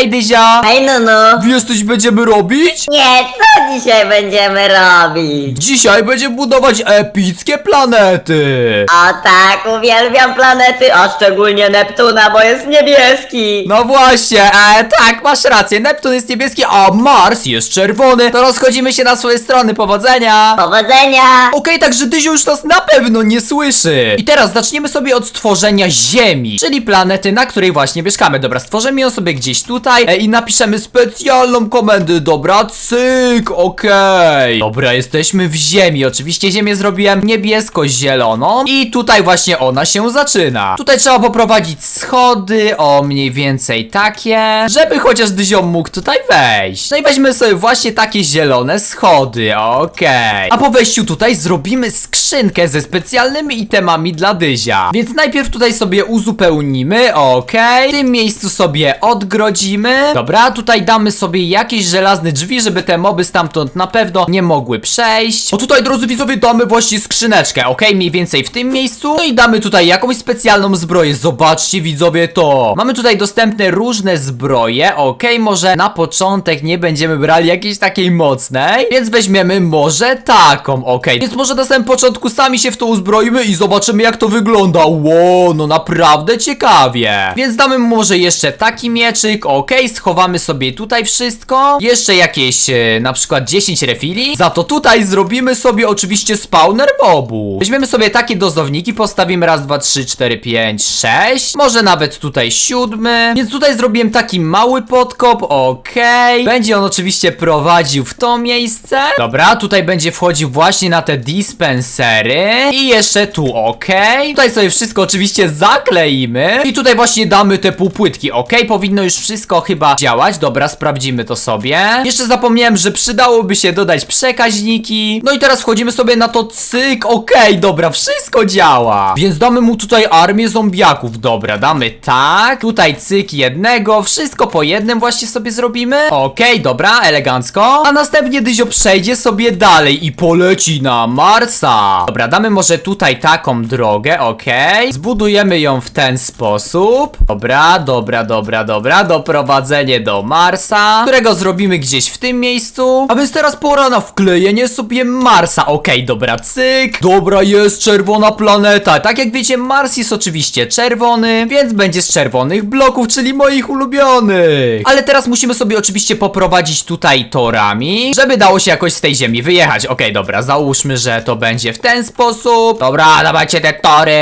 Hej, Dyzio! Hej, Nunu. Wiesz, coś będziemy robić? Nie, co dzisiaj będziemy robić? Dzisiaj będziemy budować epickie planety! O tak, uwielbiam planety, a szczególnie Neptuna, bo jest niebieski. No właśnie, e, tak, masz rację, Neptun jest niebieski, a Mars jest czerwony. To rozchodzimy się na swoje strony, powodzenia! Powodzenia. Okej, także Dyzio już nas na pewno nie słyszy. I teraz zaczniemy sobie od stworzenia Ziemi, czyli planety, na której właśnie mieszkamy. Dobra, stworzymy ją sobie gdzieś tutaj e, i napiszemy specjalną komendę. Dobra, cyk, okej. Dobra, jesteśmy w Ziemi. Oczywiście Ziemię zrobiłem niebiesko-zieloną i tutaj właśnie ona się zaczyna. Tutaj trzeba poprowadzić schody, o mniej więcej takie, żeby chociaż Dyzio mógł tutaj wejść. No i weźmy sobie właśnie takie zielone schody, okej. A po wejściu tutaj zrobimy skrzynkę ze specjalnymi itemami dla Dyzia. Więc najpierw tutaj sobie uzupełnimy, okej. W tym miejscu sobie odgrodzimy. Dobra, tutaj damy sobie jakieś żelazne drzwi, żeby te moby stamtąd na pewno nie mogły przejść. O tutaj, drodzy widzowie, damy właśnie skrzyneczkę, okej? Mniej więcej w tym miejscu. No i damy tutaj jakąś specjalną zbroję. Zobaczcie, widzowie, to. Mamy tutaj dostępne różne zbroje, okej? Może na początek nie będziemy brali jakiejś takiej mocnej, więc weźmiemy może taką, okej? Więc może na samym początku sami się w to uzbroimy i zobaczymy, jak to wygląda. Ło, no naprawdę ciekawie. Więc damy mu może jeszcze taki mieczyk, okej? Schowamy sobie tutaj wszystko. Jeszcze jakieś, e, na przykład 10 refili. Za to tutaj zrobimy sobie oczywiście spawner mobu. Weźmiemy sobie takie dozowniki, postawimy raz, dwa, trzy, cztery, pięć, sześć. Może nawet tutaj siódmy. Więc tutaj zrobiłem taki mały podkop, okej. Będzie on oczywiście prowadził w to miejsce. Dobra, tutaj będzie wchodził właśnie na te dispensery. I jeszcze tu, okej. Tutaj sobie wszystko oczywiście zakleimy. I tutaj właśnie damy te półpłytki, okej? Powinno już wszystko chyba działać. Dobra, sprawdzimy to sobie. Jeszcze zapomniałem, że przydałoby się dodać przekaźniki. No i teraz wchodzimy sobie na to cyk, okej, dobra, wszystko działa. Więc damy mu tutaj armię zombiaków, dobra, damy tak. Tutaj cyk jednego, wszystko po jednym właśnie sobie zrobimy. Okej, dobra, elegancko. A następnie Dyzio przejdzie sobie dalej i poleci na Marsa. Dobra, damy może tutaj taką drogę, okej. Zbudujemy ją w ten sposób. Dobra, dobra, dobra, dobra. Doprowadzenie do Marsa, którego zrobimy gdzieś w tym miejscu. A więc teraz pora na wklejenie sobie Marsa. Okej, dobra, cyk. Dobra, jest czerwona planeta. Tak jak wiecie, Mars jest oczywiście czerwony, więc będzie z czerwonych bloków, czyli moich ulubionych. Ale teraz musimy sobie oczywiście poprowadzić tutaj torami, żeby dało się jakoś z tej ziemi wyjechać. Okej, dobra, załóżmy, że to będzie w ten sposób. Dobra, dawajcie te tory.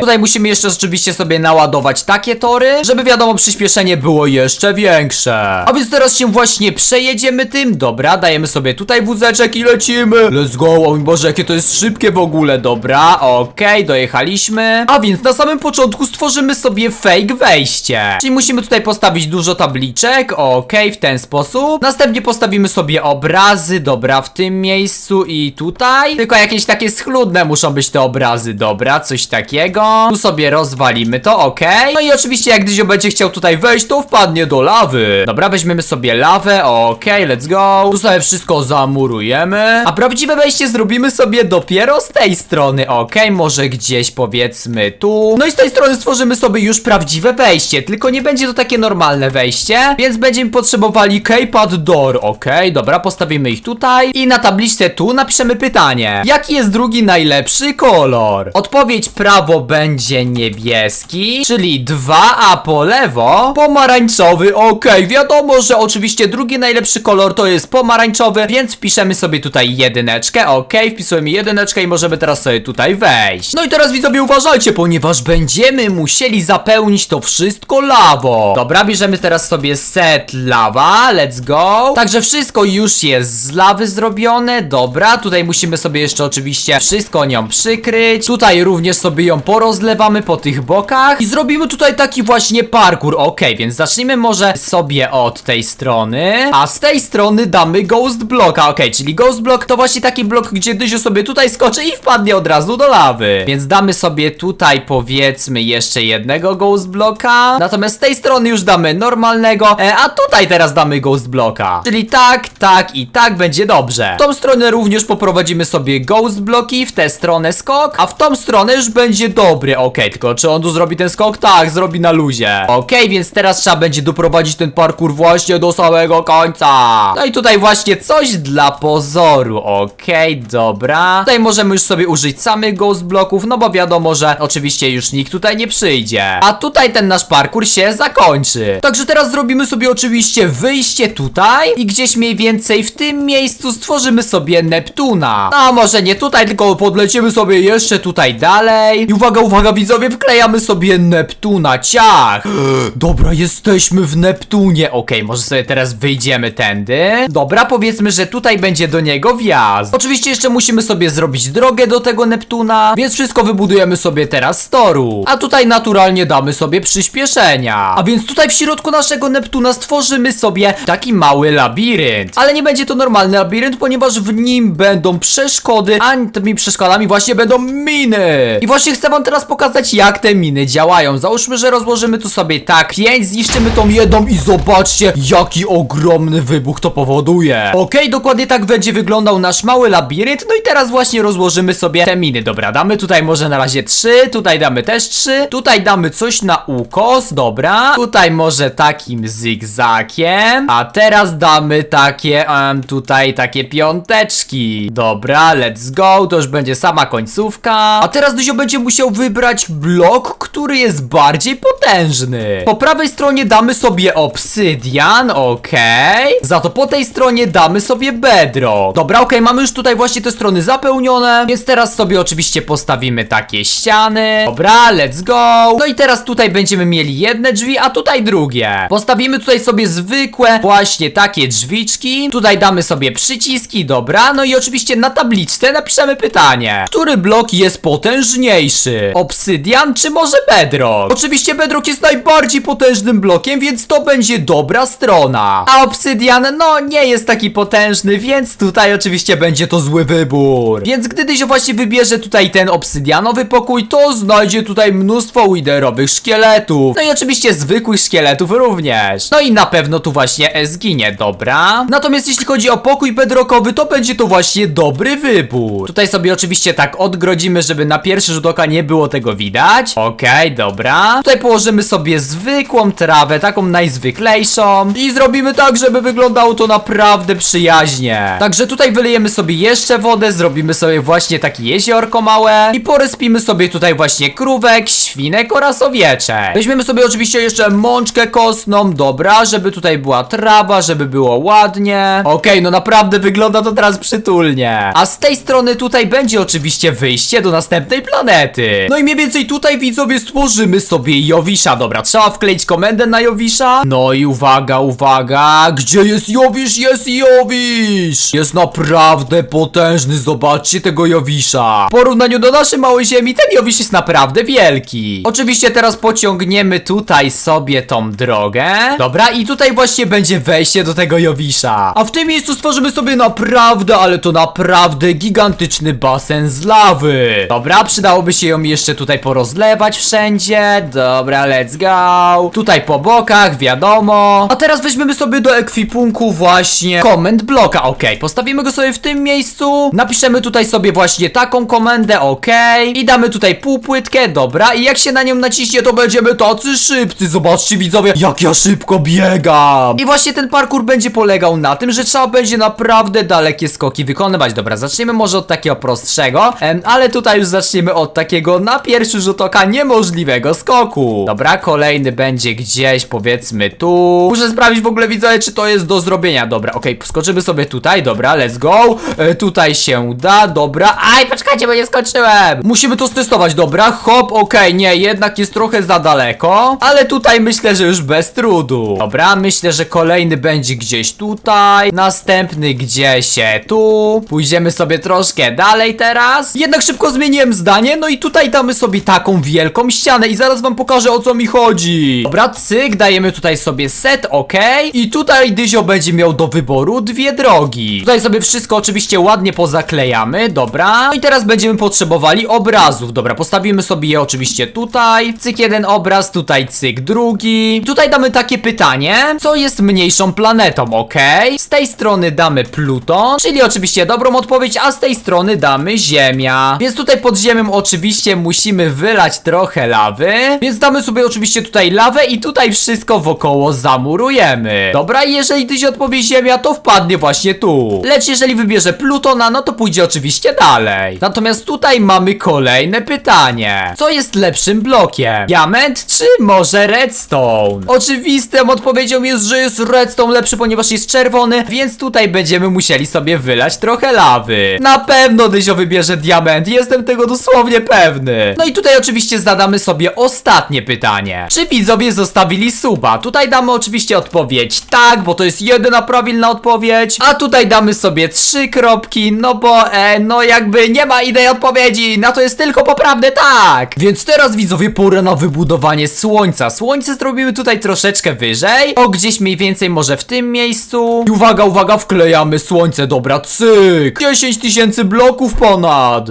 Tutaj musimy jeszcze oczywiście sobie naładować takie tory, żeby wiadomo, przyspieszenie było jeszcze większe. A więc teraz się właśnie przejedziemy tym. Dobra, dajemy sobie tutaj wózeczek i lecimy. Let's go. O mój Boże, jakie to jest szybkie w ogóle. Dobra, okej, dojechaliśmy. A więc na samym początku stworzymy sobie fake wejście. Czyli musimy tutaj postawić dużo tabliczek. Okej, w ten sposób. Następnie postawimy sobie obrazy. Dobra, w tym miejscu i tutaj. Tylko jakieś takie schludne muszą być te obrazy. Dobra, coś takiego. Tu sobie rozwalimy to, okej. No i oczywiście jak Dyzio będzie chciał tutaj wejść, to wpadnie do lawy. Dobra, weźmiemy sobie lawę, okej, let's go. Tu sobie wszystko zamurujemy. A prawdziwe wejście zrobimy sobie dopiero z tej strony, okej, może gdzieś powiedzmy tu. No i z tej strony stworzymy sobie już prawdziwe wejście, tylko nie będzie to takie normalne wejście, więc będziemy potrzebowali keypad door, okej, dobra, postawimy ich tutaj i na tabliczce tu napiszemy pytanie. Jaki jest drugi najlepszy kolor? Odpowiedź prawo będzie niebieski, czyli dwa, a po lewo pomarańczowy, okej, wiadomo, że oczywiście drugi najlepszy kolor to jest pomarańczowy, więc wpiszemy sobie tutaj jedyneczkę, okej, wpisujemy jedyneczkę i możemy teraz sobie tutaj wejść. No i teraz widzowie uważajcie, ponieważ będziemy musieli zapełnić to wszystko lawą. Dobra, bierzemy teraz sobie set lawa, let's go. Także wszystko już jest z lawy zrobione, dobra, tutaj musimy sobie jeszcze oczywiście wszystko nią przykryć. Tutaj również sobie ją porozlewamy po tych bokach i zrobimy tutaj taki właśnie parkour, okej, więc zacznijmy może sobie od tej strony, a z tej strony damy ghost blocka, okej, czyli ghost block to właśnie taki blok, gdzie Dyzio sobie tutaj skoczy i wpadnie od razu do lawy. Więc damy sobie tutaj powiedzmy jeszcze jednego ghost blocka, natomiast z tej strony już damy normalnego, e, a tutaj teraz damy ghost blocka. Czyli tak, tak i tak będzie dobrze. W tą stronę również poprowadzimy sobie ghost bloki, w tę stronę skok, a w tą stronę już będzie dobry, okej, tylko czy on tu zrobi ten skok? Tak, zrobi na luzie. Okej, więc teraz trzeba będzie doprowadzić doprowadzić ten parkour właśnie do samego końca. No i tutaj właśnie coś dla pozoru, okej, dobra. Tutaj możemy już sobie użyć samych ghost bloków, no bo wiadomo, że oczywiście już nikt tutaj nie przyjdzie. A tutaj ten nasz parkour się zakończy. Także teraz zrobimy sobie oczywiście wyjście tutaj i gdzieś mniej więcej w tym miejscu stworzymy sobie Neptuna. No może nie tutaj, tylko podlecimy sobie jeszcze tutaj dalej. I uwaga, uwaga widzowie, wklejamy sobie Neptuna, ciach. Dobra, jesteśmy w Neptunie. Okej, może sobie teraz wyjdziemy tędy. Dobra, powiedzmy, że tutaj będzie do niego wjazd. Oczywiście jeszcze musimy sobie zrobić drogę do tego Neptuna, więc wszystko wybudujemy sobie teraz z toru. A tutaj naturalnie damy sobie przyspieszenia. A więc tutaj w środku naszego Neptuna stworzymy sobie taki mały labirynt. Ale nie będzie to normalny labirynt, ponieważ w nim będą przeszkody, a tymi przeszkodami właśnie będą miny. I właśnie chcę wam teraz pokazać, jak te miny działają. Załóżmy, że rozłożymy tu sobie tak pięć, zniszczymy tą jedną i zobaczcie, jaki ogromny wybuch to powoduje. Okej, dokładnie tak będzie wyglądał nasz mały labirynt. No i teraz właśnie rozłożymy sobie te miny. Dobra, damy tutaj może na razie trzy, tutaj damy też trzy, tutaj damy coś na ukos, dobra. Tutaj może takim zygzakiem, a teraz damy takie, em, tutaj takie piąteczki. Dobra, let's go, to już będzie sama końcówka. A teraz Duzio będzie musiał wybrać blok, który jest bardziej potężny. Po prawej stronie damy sobie obsydian, okej. Za to po tej stronie damy sobie bedrock. Dobra, okej, mamy już tutaj właśnie te strony zapełnione, więc teraz sobie oczywiście postawimy takie ściany. Dobra, let's go. No i teraz tutaj będziemy mieli jedne drzwi, a tutaj drugie. Postawimy tutaj sobie zwykłe właśnie takie drzwiczki. Tutaj damy sobie przyciski, dobra. No i oczywiście na tabliczce napiszemy pytanie. Który blok jest potężniejszy? Obsydian czy może bedrock? Oczywiście bedrock jest najbardziej potężnym blokiem, więc to będzie dobra strona. A obsydian, no nie jest taki potężny, więc tutaj oczywiście będzie to zły wybór. Więc gdy Dyzio właśnie wybierze tutaj ten obsydianowy pokój, to znajdzie tutaj mnóstwo widerowych szkieletów. No i oczywiście zwykłych szkieletów również. No i na pewno tu właśnie e, zginie, dobra. Natomiast jeśli chodzi o pokój bedrockowy, to będzie to właśnie dobry wybór. Tutaj sobie oczywiście tak odgrodzimy, żeby na pierwszy rzut oka nie było tego widać. Okej, dobra. Tutaj położymy sobie zwykłą trawę, taką najzwyklejszą. I zrobimy tak, żeby wyglądało to naprawdę przyjaźnie. Także tutaj wylejemy sobie jeszcze wodę, zrobimy sobie właśnie takie jeziorko małe i porespimy sobie tutaj właśnie krówek, świnek oraz owieczek. Weźmiemy sobie oczywiście jeszcze mączkę kostną, dobra, żeby tutaj była trawa, żeby było ładnie. Okej, no naprawdę wygląda to teraz przytulnie. A z tej strony tutaj będzie oczywiście wyjście do następnej planety. No i mniej więcej tutaj widzowie stworzymy sobie Jowisza. Dobra, trzeba wkleić komendę na Jowisza. No i uwaga, uwaga, gdzie jest Jowisz? Jest Jowisz! Jest naprawdę potężny, zobaczcie tego Jowisza. W porównaniu do naszej małej ziemi, ten Jowisz jest naprawdę wielki. Oczywiście teraz pociągniemy tutaj sobie tą drogę. Dobra, i tutaj właśnie będzie wejście do tego Jowisza. A w tym miejscu stworzymy sobie naprawdę, ale to naprawdę gigantyczny basen z lawy. Dobra, przydałoby się ją jeszcze tutaj porozlewać wszędzie. Dobra, let's go. Tutaj po bokach, wiadomo. A teraz weźmiemy sobie do ekwipunku właśnie comment bloka, ok. Postawimy go sobie w tym miejscu. Napiszemy tutaj sobie właśnie taką komendę, ok. I damy tutaj półpłytkę, dobra. I jak się na nią naciśnie, to będziemy tacy szybcy. Zobaczcie widzowie, jak ja szybko biegam. I właśnie ten parkour będzie polegał na tym, że trzeba będzie naprawdę dalekie skoki wykonywać. Dobra, zaczniemy może od takiego prostszego, em, ale tutaj już zaczniemy od takiego na pierwszy rzut oka niemożliwego skoku. Dobra, kolejny będzie gdzieś powiedzmy tu. Muszę sprawdzić w ogóle widzowie, czy to jest do zrobienia. Dobra, okej, skoczymy sobie tutaj, dobra, let's go. E, tutaj się da, dobra. Aj, poczekajcie, bo nie skoczyłem. Musimy to stestować, dobra, hop, okej, nie, jednak jest trochę za daleko, ale tutaj myślę, że już bez trudu. Dobra, myślę, że kolejny będzie gdzieś tutaj, następny gdzieś tu. Pójdziemy sobie troszkę dalej teraz. Jednak szybko zmieniłem zdanie, no i tutaj damy sobie taką wielką ścianę i zaraz wam pokażę o co mi chodzi. Dobra, cyk, dajemy tutaj sobie set, ok. I tutaj Dyzio będzie miał do wyboru dwie drogi. Tutaj sobie wszystko oczywiście ładnie pozaklejamy, dobra. No i teraz będziemy potrzebowali obrazów, dobra, postawimy sobie je oczywiście tutaj. Cyk jeden obraz, tutaj cyk drugi. Tutaj damy takie pytanie, co jest mniejszą planetą, ok? Z tej strony damy Pluton, czyli oczywiście dobrą odpowiedź, a z tej strony damy Ziemia. Więc tutaj pod ziemią oczywiście musimy wylać trochę lawy, więc damy sobie oczywiście tutaj lawę i tutaj wszystko wszystko wokoło zamurujemy. Dobra, jeżeli Dyzio odpowie ziemia, to wpadnie właśnie tu. Lecz jeżeli wybierze Plutona, no to pójdzie oczywiście dalej. Natomiast tutaj mamy kolejne pytanie. Co jest lepszym blokiem? Diament czy może redstone? Oczywistym odpowiedzią jest, że jest redstone lepszy, ponieważ jest czerwony, więc tutaj będziemy musieli sobie wylać trochę lawy. Na pewno Dyzio wybierze diament, jestem tego dosłownie pewny. No i tutaj oczywiście zadamy sobie ostatnie pytanie. Czy widzowie zostawili suba? Tutaj damy oczywiście odpowiedź tak, bo to jest jedyna prawilna odpowiedź, a tutaj damy sobie trzy kropki, no bo e, no jakby nie ma innej odpowiedzi, na to jest tylko poprawne tak. Więc teraz widzowie pora na wybudowanie słońca. Słońce zrobimy tutaj troszeczkę wyżej, o gdzieś mniej więcej może w tym miejscu. I uwaga, uwaga, wklejamy słońce, dobra, cyk. 10 tysięcy bloków ponad.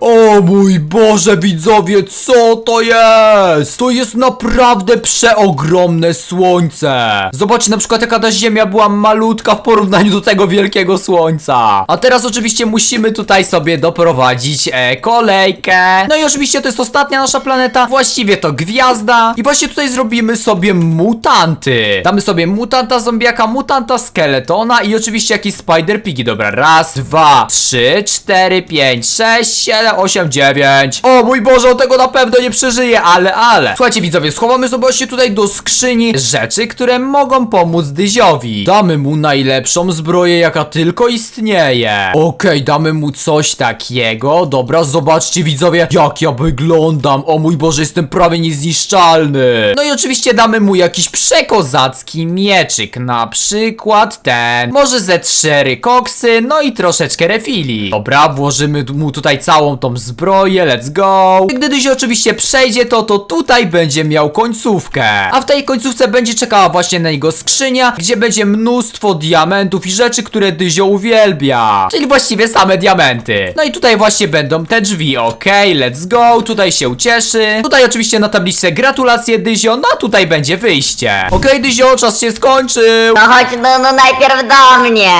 O mój Boże, widzowie, co to jest? To jest naprawdę przeogromne słońce. Zobaczcie na przykład jaka ta ziemia była malutka w porównaniu do tego wielkiego słońca. A teraz oczywiście musimy tutaj sobie doprowadzić e, kolejkę. No i oczywiście to jest ostatnia nasza planeta, właściwie to gwiazda. I właśnie tutaj zrobimy sobie mutanty. Damy sobie mutanta zombiaka, mutanta skeletona i oczywiście jakiś spider pigi. Dobra, raz, dwa, trzy, cztery, pięć, sześć, siedem, osiem, dziewięć. O mój Boże, on tego na pewno nie przeżyje, ale, ale. Słuchajcie widzowie, schowamy właśnie tutaj do skrzyni rzeczy, które mogą pomóc Dyziowi. Damy mu najlepszą zbroję, jaka tylko istnieje. Okej, damy mu coś takiego. Dobra, zobaczcie widzowie, jak ja wyglądam. O mój Boże, jestem prawie niezniszczalny. No i oczywiście damy mu jakiś przekozacki mieczyk, na przykład ten. Może ze cztery koksy, no i troszeczkę refili. Dobra, włożymy mu tutaj całą tą zbroję, let's go. Gdy Dyzio oczywiście przejdzie to, to tutaj będzie miał końcówkę. A w tej końcówce będzie czekała właśnie na niego skrzynia, gdzie będzie mnóstwo diamentów i rzeczy, które Dyzio uwielbia. Czyli właściwie same diamenty. No i tutaj właśnie będą te drzwi, okej, let's go. Tutaj się ucieszy. Tutaj oczywiście na tabliczce gratulacje Dyzio, no a tutaj będzie wyjście. Okej, Dyzio, czas się skończył. No chodź, no, no najpierw do mnie.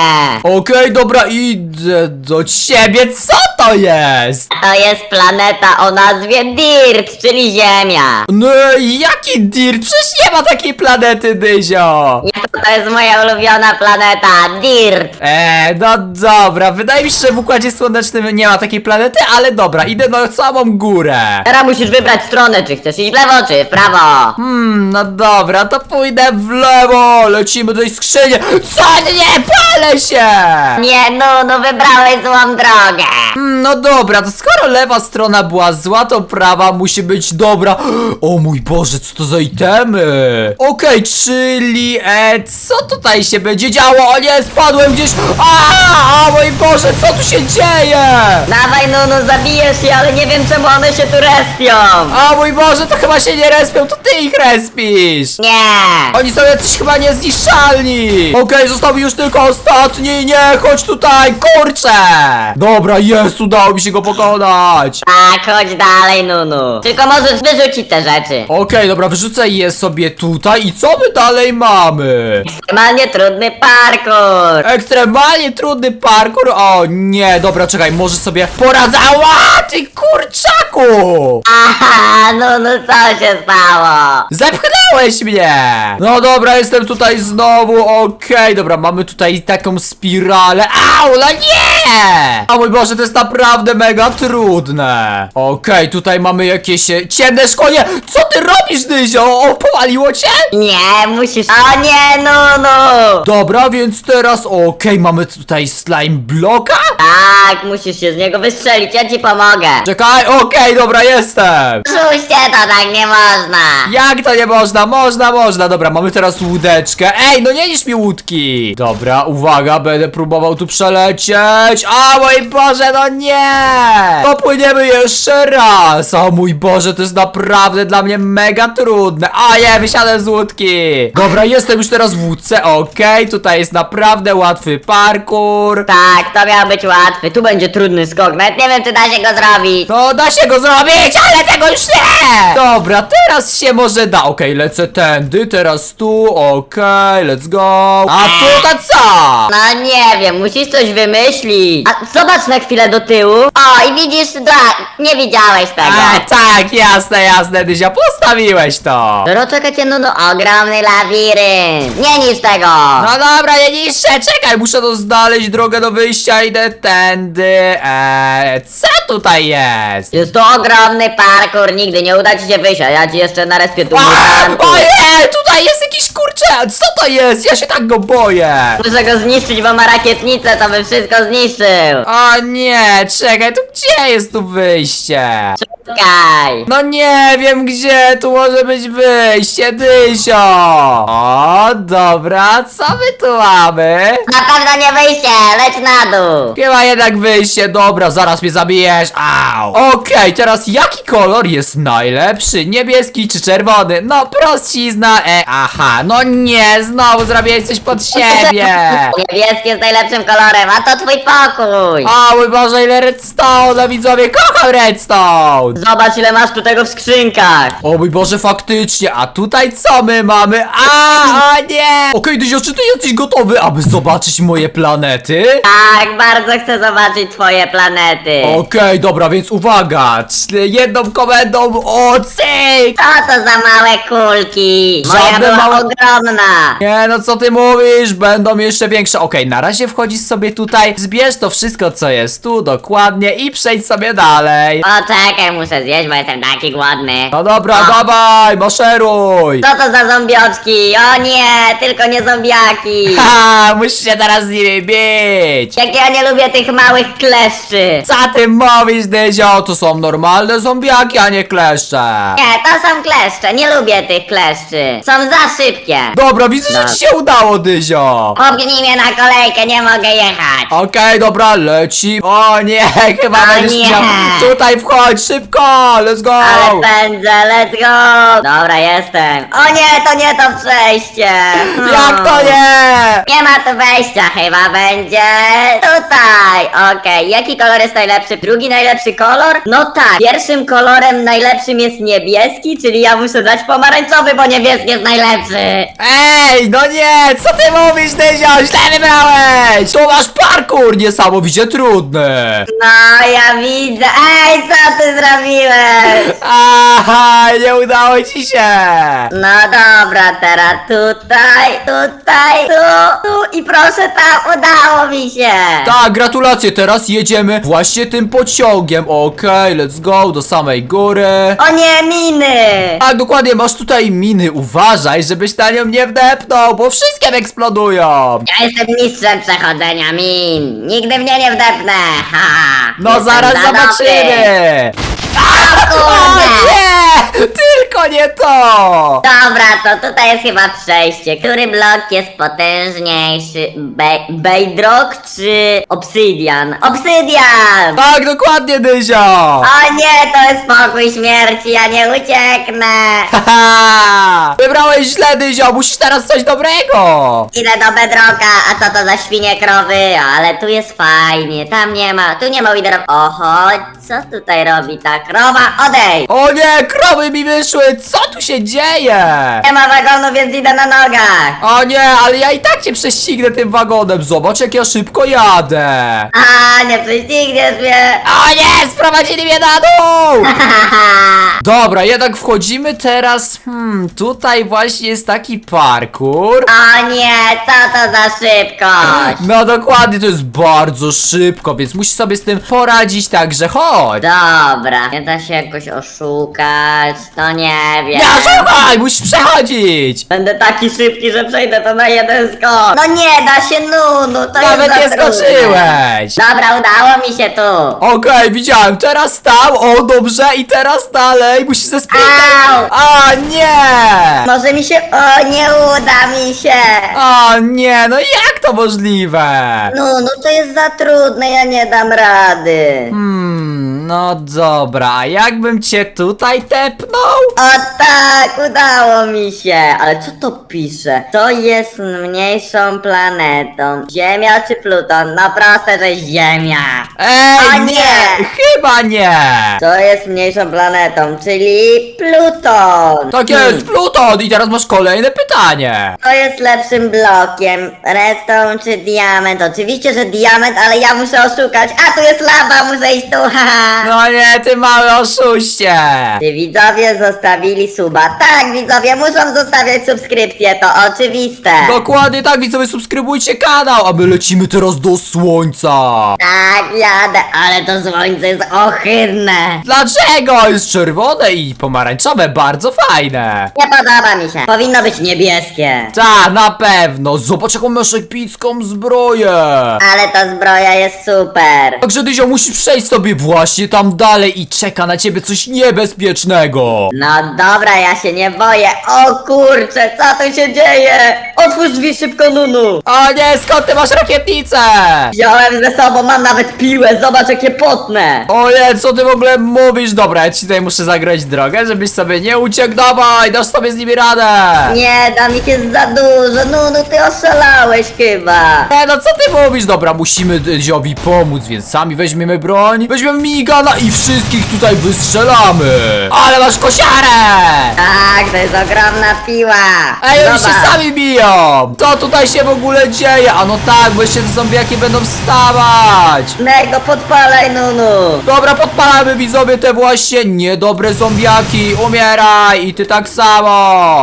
Okej, dobra, idę do ciebie. Co to jest? To jest planeta o nazwie Dirt, czyli Ziemia. No, jaki dirt? Przecież nie ma takiej planety, Dyzio. Nie, to jest moja ulubiona planeta, Dirt. Eee, no dobra, wydaje mi się, że w Układzie Słonecznym nie ma takiej planety, ale dobra, idę na samą górę. Teraz musisz wybrać stronę, czy chcesz iść w lewo, czy w prawo. Hmm, no dobra, to pójdę w lewo, lecimy do tej skrzyni. Co? Nie, palę się! Nie, no, no wybrałeś złą drogę. Hmm, no dobra, to skoro lewa strona była zła, to prawa musi być dobra. O mój Boże, co to za itemy? Okej, czyli e, co tutaj się będzie działo? O nie, spadłem gdzieś. A, mój Boże, co tu się dzieje? Dawaj, no zabijesz się, ale nie wiem czemu one się tu respią. O mój Boże, to chyba się nie respią, to ty ich respisz. Nie. Oni są jacyś chyba niezniszczalni! Okej, został już tylko ostatni! Nie, chodź tutaj, kurczę! Dobra, jest, udało mi się go pokonać! Tak, chodź dalej, Nunu. Tylko możesz wyrzucić te rzeczy. Okej, dobra, wrzucę je sobie tutaj i co my dalej mamy? Ekstremalnie trudny parkour. Ekstremalnie trudny parkour? O nie, dobra, czekaj, może sobie poradzę. Ała, ty Aha, Nunu, co się stało? Zepchnąłeś mnie! No dobra, jestem tutaj znowu, okej, dobra, mamy tutaj taką spiralę. Au, no nie! O mój Boże, to jest naprawdę mega trudne. Okej, tutaj mamy jakieś e, ciemne szkło. Nie, co ty robisz, Dyzio? O, powaliło cię? Nie, musisz... O nie, Nunu! Dobra, więc teraz, okej, mamy tutaj slime bloka? Tak, musisz się z niego wystrzelić, ja ci pomogę. Czekaj, okej, dobra, jestem. Rzućcie to, tak nie można. Jak to nie można? Można, można. Dobra, mamy teraz łódeczkę. Ej, no nie niż mi łódki. Dobra, uwaga, będę próbował tu przelecieć. A mój Boże, no nie! Popłyniemy jeszcze raz. O mój Boże, to jest naprawdę dla mnie mega trudne. A nie, wysiadłem z łódki. Dobra, jestem już teraz w łódce. Okej, tutaj jest naprawdę łatwy parkour. Tak, to miał być łatwy, tu będzie trudny skok, nawet nie wiem czy da się go zrobić. To da się go zrobić, ale tego już nie! Dobra, teraz się może da. Okej, lecę tędy, teraz tu, okej, let's go. A tu to co? No nie wiem, musisz coś wymyślić. A zobacz na chwilę do tyłu. O, i widzisz, da, nie widziałeś tego. A, tak, jasne, jasne, Dyzia, postawiłeś to. Doro, czeka cię no, no, ogromny labirynt. Nie niż tego. No dobra, nie niszczę, czekaj, muszę to znaleźć drogę do wyjścia, idę tędy. Eee, co tutaj jest? Jest to ogromny parkour, nigdy nie uda ci się wyjść, a ja ci jeszcze narespię tu A, mutantów. Ojej, tutaj jest jakiś kurczę, co to jest? Ja się tak go boję. Muszę go zniszczyć, bo ma rakietnicę, to by wszystko zniszczył. O nie, czekaj, to gdzie jest tu wyjście? Szukaj. No nie wiem gdzie tu może być wyjście, Dysio! O, dobra, co my tu mamy? Na pewno nie wyjście, leć na dół. Chyba jednak wyjście, dobra, zaraz mnie zabijesz, au! Okej, teraz jaki kolor jest najlepszy? Niebieski czy czerwony? No prościzna, e, aha, no nie, znowu zrobiłeś coś pod siebie! Niebieski jest najlepszym kolorem, a to twój pokój. O mój Boże, ile redstone, no widzowie, kocham redstone! Zobacz ile masz tu tego w skrzynkach. O mój Boże, faktycznie, a tutaj co my mamy? A, o nie! Okej, Dyzio, czy ty jesteś gotowy, aby zobaczyć moje planety? Tak, bardzo chcę zobaczyć twoje planety. Okej, dobra, więc uwaga, jedną komendą, o cyk! Co to za małe kulki? Moja Żadne była małe- ogromna. Nie, no co ty mówisz? Będą jeszcze większe. Okej, na razie wchodzisz sobie tutaj, zbierz to wszystko, co jest tu, dokładnie i przejdź sobie dalej. Poczekaj, muszę zjeść, bo jestem taki głodny. No dobra, dawaj, maszeruj! Co to za zombioczki? O nie, tylko nie zombiaki. Ha, musisz się teraz z nimi bić! Jak ja nie lubię tych małych kleszczy. Co ty mówisz, Dyzio? To są normalne zombiaki, a nie kleszcze. Nie, to są kleszcze, nie lubię tych kleszczy. Są za szybkie. Dobra, widzę, że ci się udało, Dyzio. Popchnij mnie na kolejkę, nie mogę jechać. Okej, dobra, leci. O nie, chyba O będziesz nie. miał... Tutaj wchodź, szybko, let's go! Ale pędzę, let's go! Dobra, jestem. O nie, to nie to przejście! Jak to nie? Nie ma tu wejścia, chyba będzie tutaj. Okej, jaki kolor jest najlepszy? Drugi najlepszy kolor? No tak, pierwszym kolorem najlepszym jest niebieski, czyli ja muszę dać pomarańczowy, bo niebieski jest najlepszy. Ej, no nie, co ty mówisz, Dyzio? Źle wybrałeś! To masz parkour niesamowicie trudny. No, ja widzę. Ej, co ty zrobiłeś? Aha, nie udało ci się. No dobra, teraz tutaj, tutaj, tu, tu i proszę tam, udało mi się. Tak, gratulacje, teraz jedziemy właśnie tym pociągiem. Okej, let's go, do samej góry. O nie, miny! Tak, dokładnie, masz tutaj miny, uważaj, żebyś na nią nie wdepnął, bo wszystkie eksplodują. Ja jestem mistrzem przechodzenia min. Nigdy mnie nie wdepnę. Ha. No Jestem zaraz za dobry. zobaczymy. O Kurde. nie, tylko nie to. Dobra, to tutaj jest chyba przejście. Który blok jest potężniejszy? Be Bedrock czy Obsydian? Obsydian! Tak, dokładnie, Dyzio. O nie, to jest pokój śmierci, ja nie ucieknę. Haha! Wybrałeś źle, Dyzio, musisz teraz coś dobrego! Idę do Bedrocka, a co to za świnie krowy? Ale tu jest fajnie, tam nie ma, tu nie ma liderów. Oho, co tutaj robi ta krowa? Odejdź! O nie, krowy mi wyszły, co tu się dzieje? Nie ma wagonu, więc idę na nogach. O nie, ale ja i tak cię prześcignę tym wagonem, zobacz jak ja szybko jadę! A, nie prześcigniesz mnie. O nie, sprowadzili mnie na dół! Dobra, jednak wchodzimy teraz, hmm, tutaj właśnie jest taki parkour. O nie, co to za szybkość? No dokładnie, to jest bardzo szybko, więc musisz sobie z tym poradzić, także chodź! Dobra, nie da się jakoś oszukać, to nie wiem. Nie, szukaj, musisz przechodzić! Będę taki szybki, że przejdę to na jeden skok. No nie da się, Nunu, to Nawet jest za nie trudne. skoczyłeś! Dobra, udało mi się tu. Okej, widziałem, teraz tam, o dobrze, i teraz dalej, musisz ze sprintem. Au! A nie! Może mi się... O, nie uda mi się. O nie, no jak to możliwe? No, no to jest za trudne, ja nie dam rady. Hmm, no dobra, a jakbym cię tutaj tepnął? O tak, udało mi się. Ale co to pisze? To jest mniejszą planetą. Ziemia czy Pluton? No proste, że Ziemia. Ej, O nie, chyba nie! To jest mniejszą planetą, czyli Pluton. Tak jest, Pluton! I teraz masz kolejne pytanie. To jest lepszym blokiem. Redstone czy diament? Oczywiście, że diament, ale ja muszę oszukać. A tu jest lawa, muszę iść tu, haha. No nie, ty mały oszuście! Ty widzowie, zostawcie zostawili suba. Tak, widzowie, muszą zostawiać subskrypcję, to oczywiste. Dokładnie tak, widzowie, subskrybujcie kanał, a my lecimy teraz do słońca. Tak, jadę, ale to słońce jest ohydne. Dlaczego? Jest czerwone i pomarańczowe, bardzo fajne. Nie podoba mi się. Powinno być niebieskie. Ta, na pewno. Zobacz jaką masz epicką zbroję. Ale ta zbroja jest super. Także Dyzio musisz przejść sobie właśnie tam dalej i czeka na ciebie coś niebezpiecznego. No dobra, ja się nie boję. O kurczę, co tu się dzieje? Otwórz drzwi szybko, Nunu. O nie, skąd ty masz rakietnicę? Wziąłem ze sobą, mam nawet piłę, zobacz jakie potne. Ojej, co ty w ogóle mówisz? Dobra, ja ci tutaj muszę zagrać drogę, żebyś sobie nie uciekł. Dawaj, dasz sobie z nimi radę. Nie, tam ich jest za dużo. Nunu, ty oszalałeś chyba. E, no co ty mówisz? Dobra, musimy Dyziowi pomóc, więc sami weźmiemy broń, weźmiemy minigana i wszystkich tutaj wystrzelamy. Ale masz kosiarę! Tak, to jest ogromna piła. Ej, oni się Zobacz. sami biją! Co tutaj się w ogóle dzieje? A no tak, bo jeszcze te zombiaki będą wstawać! Nego, podpalaj, Nunu. Dobra, podpalamy widzowie te właśnie niedobre zombiaki! Umieraj! I ty tak samo!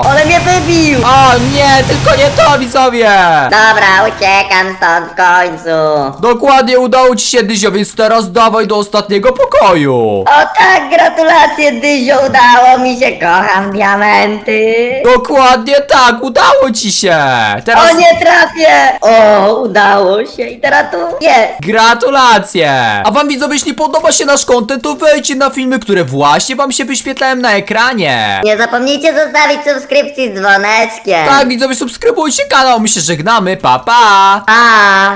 Ale mnie wybił. O nie, tylko nie to widzowie! Dobra, uciekam stąd w końcu. Dokładnie udało ci się Dyzio, więc teraz dawaj do ostatniego pokoju! O tak, gratulacje, Dyzio, udało mi się, kocham diamenty. Dokładnie tak, udało ci się! Teraz O, nie trafię. O, udało się i teraz tu jest. Gratulacje! A wam widzowie, jeśli podoba się nasz content, to wejdźcie na filmy, które właśnie wam się wyświetlają na ekranie. Nie zapomnijcie zostawić subskrypcji z dzwoneczkiem. Tak, widzowie, subskrybujcie kanał, my się żegnamy, pa pa! Pa.